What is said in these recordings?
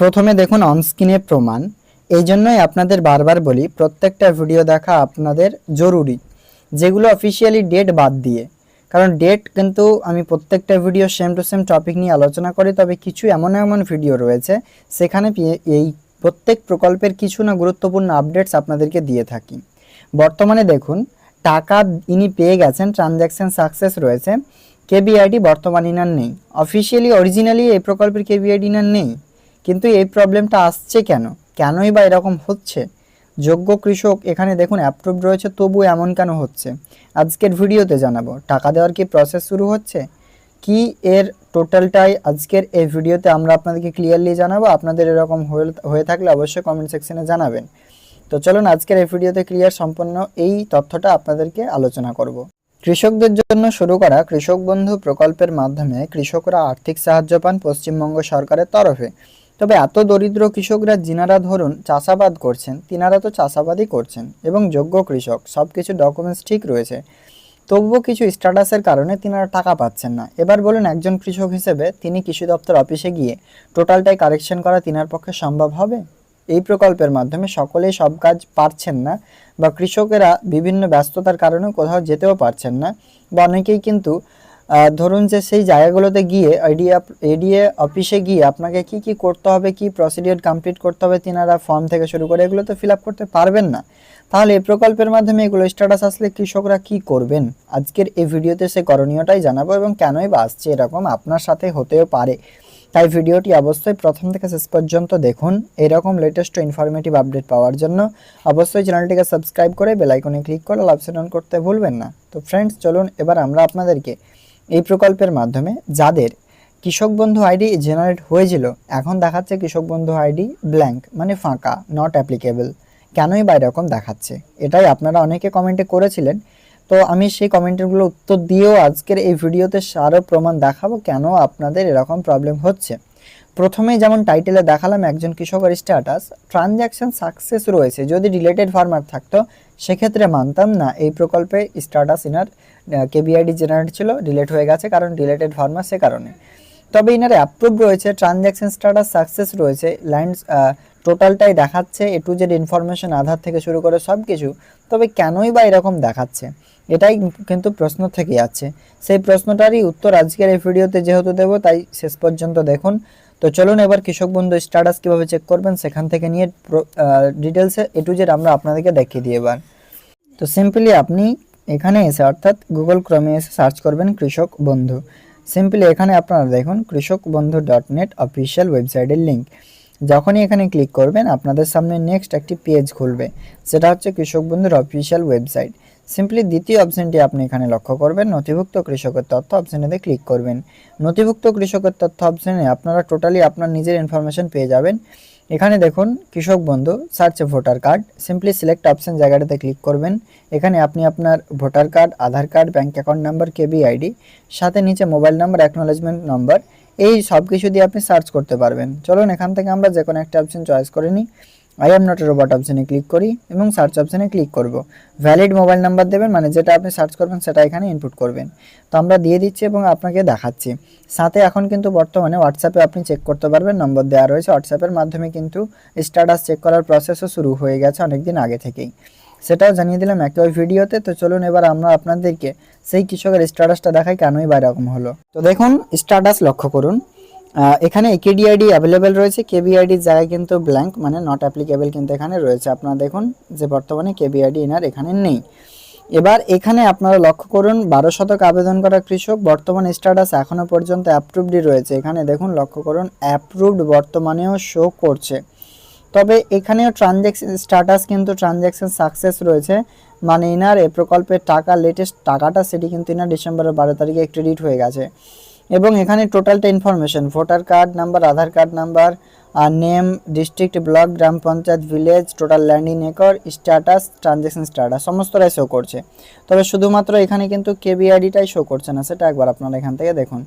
প্রথমে দেখুন অনস্ক্রিনে প্রমাণ। এই জন্যই আপনাদের বারবার বলি, প্রত্যেকটা ভিডিও দেখা আপনাদের জরুরি, যেগুলো অফিসিয়ালি ডেট বাদ দিয়ে। কারণ ডেট কিন্তু আমি প্রত্যেকটা video same to same topic নিয়ে আলোচনা করি, তবে কিছু এমন এমন ভিডিও রয়েছে, সেখানে এই প্রত্যেক প্রকল্পের কিছু না গুরুত্বপূর্ণ আপডেটস আপনাদেরকে দিয়ে থাকি। বর্তমানে দেখুন, টাকা ইনি পেয়ে গেছেন ট্রানজ্যাকশন সাকসেস রয়েছে কেবিআইডি বর্তমানে ইনার নেই। অফিসিয়ালি অরিজিনালি এই প্রকল্পের কেবিআইডি ইনার নেই। কিন্তু এই প্রবলেমটা আসছে কেন? কেনই বা এরকম হচ্ছে? যোগ্য কৃষক এখানে দেখুন অ্যাপ্রুভ রয়েছে, তবু এমন কেন হচ্ছে? আজকের ভিডিওতে জানাব, টাকা দেওয়ার কি প্রসেস শুরু হচ্ছে? কি এর টোটালটাই আজকের এই ভিডিওতে আমরা আপনাদেরকে ক্লিয়ারলি জানাব? আপনাদের এরকম হয়ে থাকলে অবশ্যই কমেন্ট সেকশনে জানাবেন। তো চলুন আজকের এই ভিডিওতে ক্লিয়ার সম্পন্ন এই তথ্যটা আপনাদেরকে আলোচনা করব। কৃষকদের জন্য শুরু করা কৃষক বন্ধু প্রকল্পের মাধ্যমে কৃষকরা আর্থিক সাহায্য পান পশ্চিমবঙ্গ সরকারের তরফে। তবে এত দরিদ্র কৃষকরা যিনারা ধরুন চাষাবাদ করছেন, তিনারা তো চাষাবাদই করছেন এবং যোগ্য কৃষক সব কিছু ডকুমেন্টস ঠিক রয়েছে। তবুও কিছু স্ট্যাটাসের কারণে তিনারা টাকা পাচ্ছেন না। এবার বলুন একজন কৃষক হিসেবে তিনি কৃষি দপ্তর অফিসে গিয়ে টোটালটাই কারেকশন করা তিনার পক্ষে সম্ভব হবে? এই প্রকল্পের মাধ্যমে সকলেই সব কাজ পারছেন না বা কৃষকেরা বিভিন্ন ব্যস্ততার কারণে কোথাও যেতেও পারছেন না বা অনেকেই কিন্তু ধরুন যে সেই জায়গাগুলোতে গিয়ে এডিএ এডিএ অফিসে গিয়ে আপনাকে কি কি করতে হবে, কি প্রসিডিওর কমপ্লিট করতে হবে তিনারা ফর্ম থেকে শুরু করে এগুলো তো ফিল করতে পারবেন না। তাহলে এই প্রকল্পের মাধ্যমে এগুলো স্ট্যাটাস আসলে কৃষকরা কি করবেন? আজকের এই ভিডিওতে সে করণীয়টাই জানাব এবং কেনই বা আসছে এরকম আপনার সাথে হতেও পারে। তাই ভিডিওটি অবশ্যই প্রথম থেকে শেষ পর্যন্ত দেখুন। এরকম লেটেস্ট ইনফরমেটিভ আপডেট পাওয়ার জন্য অবশ্যই চ্যানেলটিকে সাবস্ক্রাইব করে বেল আইকনে ক্লিক করে লাভ অন করতে ভুলবেন না। তো ফ্রেন্ডস চলুন এবার আমরা আপনাদেরকে এই প্রকল্পের মাধ্যমে যাদের কৃষক বন্ধু আইডি জেনারেট হয়েছিল, এখন দেখাচ্ছে কৃষক বন্ধু আইডি ব্ল্যাঙ্ক মানে ফাঁকা নট অ্যাপ্লিকেবল কেনই বা এরকম দেখাচ্ছে? এটাই আপনারা অনেকে কমেন্টে করেছিলেন। তো আমি সেই কমেন্টেরগুলো উত্তর দিয়েও আজকের এই ভিডিওতে আরও প্রমাণ দেখাবো কেন আপনাদের এরকম প্রবলেম হচ্ছে। প্রথমেই যেমন টাইটেলে দেখালাম একজন কৃষকের স্ট্যাটাস ট্রানজ্যাকশন সাকসেস রয়েছে। যদি রিলেটেড ফার্মার থাকতো, সেক্ষেত্রে মানতাম, না, এই প্রকল্পে স্ট্যাটাস ইনার কেবিআইডি জেনারেট ছিল ডিলেট হয়ে গেছে, কারণ রিলেটেড ফার্মার সে কারণে। তবে ইনার অ্যাপ্রুভ রয়েছে ট্রানজ্যাকশন স্ট্যাটাস সাকসেস রয়েছে লাইন্স টোটালটাই দেখাচ্ছে A to Z information Aadhaar থেকে শুরু করে সব কিছু তবে কেনই বা এরকম দেখাচ্ছে, এটাই কিন্তু প্রশ্ন থেকে যাচ্ছে। সেই প্রশ্নটারই উত্তর আজকের এই ভিডিওতে যেহেতু দেবো, তাই শেষ পর্যন্ত দেখুন। তো চলুন এবার কৃষক বন্ধু স্ট্যাটাস কীভাবে চেক করবেন সেখান থেকে নিয়ে ডিটেলসে এ টু জেড আমরা আপনাদেরকে দেখিয়ে দিয়ে এবার। তো সিম্পলি আপনি এখানে এসে অর্থাৎ গুগল ক্রমে এসে সার্চ করবেন কৃষক বন্ধু। সিম্পলি এখানে আপনারা দেখুন Krishak Bandhu dot net official ওয়েবসাইটের লিঙ্ক যখনই এখানে ক্লিক করবেন, আপনাদের সামনে নেক্সট একটি পেজ খুলবে। সেটা হচ্ছে কৃষক বন্ধুর অফিসিয়াল ওয়েবসাইট সিম্পলি দ্বিতীয় অপশনটি আপনি এখানে লক্ষ্য করবেন, নথিভুক্ত কৃষকের তথ্য অপশনেতে ক্লিক করবেন। নথিভুক্ত কৃষকের তথ্য অপশনে আপনারা টোটালি আপনার নিজের ইনফরমেশন পেয়ে যাবেন। এখানে দেখুন, কৃষক বন্ধু সার্চে voter card simply select option জায়গাটাতে ক্লিক করবেন। এখানে আপনি আপনার voter card Aadhaar card bank account number KB ID সাথে নিচে মোবাইল নাম্বার অ্যাকনোলেজমেন্ট নাম্বার এই সব কিছু দিয়ে আপনি সার্চ করতে পারবেন। চলুন, এখান থেকে আমরা যে কোনো একটা অপশন চয়েস করে নিই। আই এম নট রোবট অপশানে ক্লিক করি এবং সার্চ অপশানে ক্লিক করব। ভ্যালিড মোবাইল নাম্বার দেবেন মানে যেটা আপনি সার্চ করবেন সেটা এখানে ইনপুট করবেন। তো আমরা দিয়ে দিচ্ছি এবং আপনাকে দেখাচ্ছি। সাথে এখন কিন্তু বর্তমানে হোয়াটসঅ্যাপে আপনি চেক করতে পারবেন নম্বর দেওয়া রয়েছে। হোয়াটসঅ্যাপের মাধ্যমে কিন্তু স্ট্যাটাস চেক করার প্রসেসও শুরু হয়ে গেছে অনেকদিন আগে থেকেই। সেটাও জানিয়ে দিলাম একই ভিডিওতে। তো চলুন এবার আমরা আপনাদেরকে সেই কৃষকের স্ট্যাটাসটা দেখাই, কেনই বা এরকম হলো। তো দেখুন স্ট্যাটাস লক্ষ্য করুন। এখানে কেডিআইডি অ্যাভেলেবেল রয়েছে। কেবিআইডির জায়গায় কিন্তু ব্ল্যাঙ্ক মানে নট অ্যাপ্লিকেবল কিন্তু এখানে রয়েছে। আপনারা দেখুন যে বর্তমানে কেবিআইডি এনার এখানে নেই। এবার এখানে আপনারা লক্ষ্য করুন, বারো শতক আবেদন করা কৃষক, বর্তমান স্ট্যাটাস এখনও পর্যন্ত অ্যাপ্রুভডই রয়েছে। এখানে দেখুন, লক্ষ্য করুন অ্যাপ্রুভড বর্তমানেও শো করছে। তবে এখানেও ট্রানজ্যাকশন স্ট্যাটাস কিন্তু ট্রানজ্যাকশন সাকসেস রয়েছে। মানে ইনার এই প্রকল্পের টাকা লেটেস্ট টাকাটা সেটি কিন্তু ইনার ডিসেম্বরের বারো তারিখে ক্রেডিট হয়ে গেছে। এবং এখানে টোটালটা information voter card number Aadhaar card number আর নেম ডিস্ট্রিক্ট ব্লক গ্রাম panchayat village total landing acre status transaction status সমস্তটাই শো করছে। তবে শুধুমাত্র এখানে কিন্তু কেবিআইডিটাই শো করছে না, সেটা একবার আপনারা এখান থেকে দেখুন।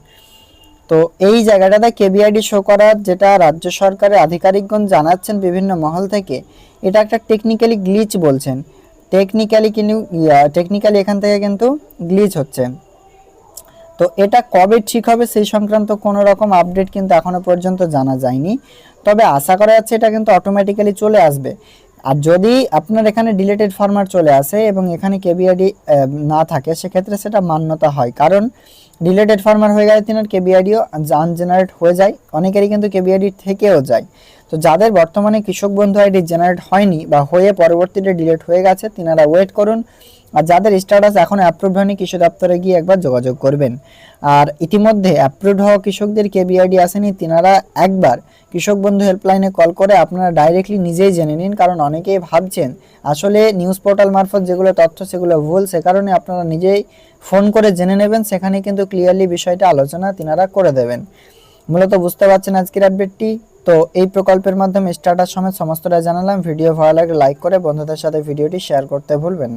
তো এই জায়গাটাতে কেবিআইডি শো করার যেটা রাজ্য সরকারের আধিকারিকগণ জানাচ্ছেন বিভিন্ন মহল থেকে, এটা একটা টেকনিক্যালি গ্লিচ বলছেন। টেকনিক্যালি কিন্তু টেকনিক্যালি এখান থেকে কিন্তু গ্লিচ হচ্ছে। তো এটা কবে ঠিক হবে সেই সংক্রান্ত কোনো রকম আপডেট কিন্তু এখনও পর্যন্ত জানা যায়নি। তবে আশা করা যাচ্ছে এটা কিন্তু অটোমেটিক্যালি চলে আসবে। আর যদি আপনার এখানে ডিলেটেড ফার্মার চলে আসে এবং এখানে কেবিআইডি না থাকে, সেক্ষেত্রে সেটা মান্যতা হয়। কারণ ডিলেটেড ফার্মার হয়ে গেলে তিনার কেবিআইডিও আনজেনারেট হয়ে যায়। অনেকেরই কিন্তু কেবিআইডি থেকেও যায়। তো যাদের বর্তমানে কৃষক বন্ধু আইডি জেনারেট হয়নি বা হয়ে পরবর্তীতে ডিলেট হয়ে গেছে, তিনারা ওয়েট করুন। আর যাদের স্ট্যাটাস এখন অ্যাপ্রুভ হয়নি, কৃষি দপ্তরে গিয়ে একবার যোগাযোগ করবেন। আর ইতিমধ্যে অ্যাপ্রুভ হওয়া কৃষকদের কেবিআইডি আসেনি, তিনারা একবার কৃষক বন্ধু হেল্পলাইনে কল করে আপনারা ডাইরেক্টলি নিজেই জেনে নিন, কারণ অনেকেই ভাবছেন, আসলে নিউজ পোর্টাল মারফত যেগুলো তথ্য, সেগুলো ভুল, সে কারণে আপনারা নিজেই ফোন করে জেনে নেবেন, সেখানে কিন্তু ক্লিয়ারলি বিষয়টা আলোচনা তিনারা করে দেবেন। মূলত বুঝতে পারছেন আজকের আপডেটটি তো এই প্রকল্পের মাধ্যমে স্টার্টার সমেত সমস্তটা জানালাম। ভিডিও ভালো লাগলে লাইক করে বন্ধুদের সাথে ভিডিওটি শেয়ার করতে ভুলবেন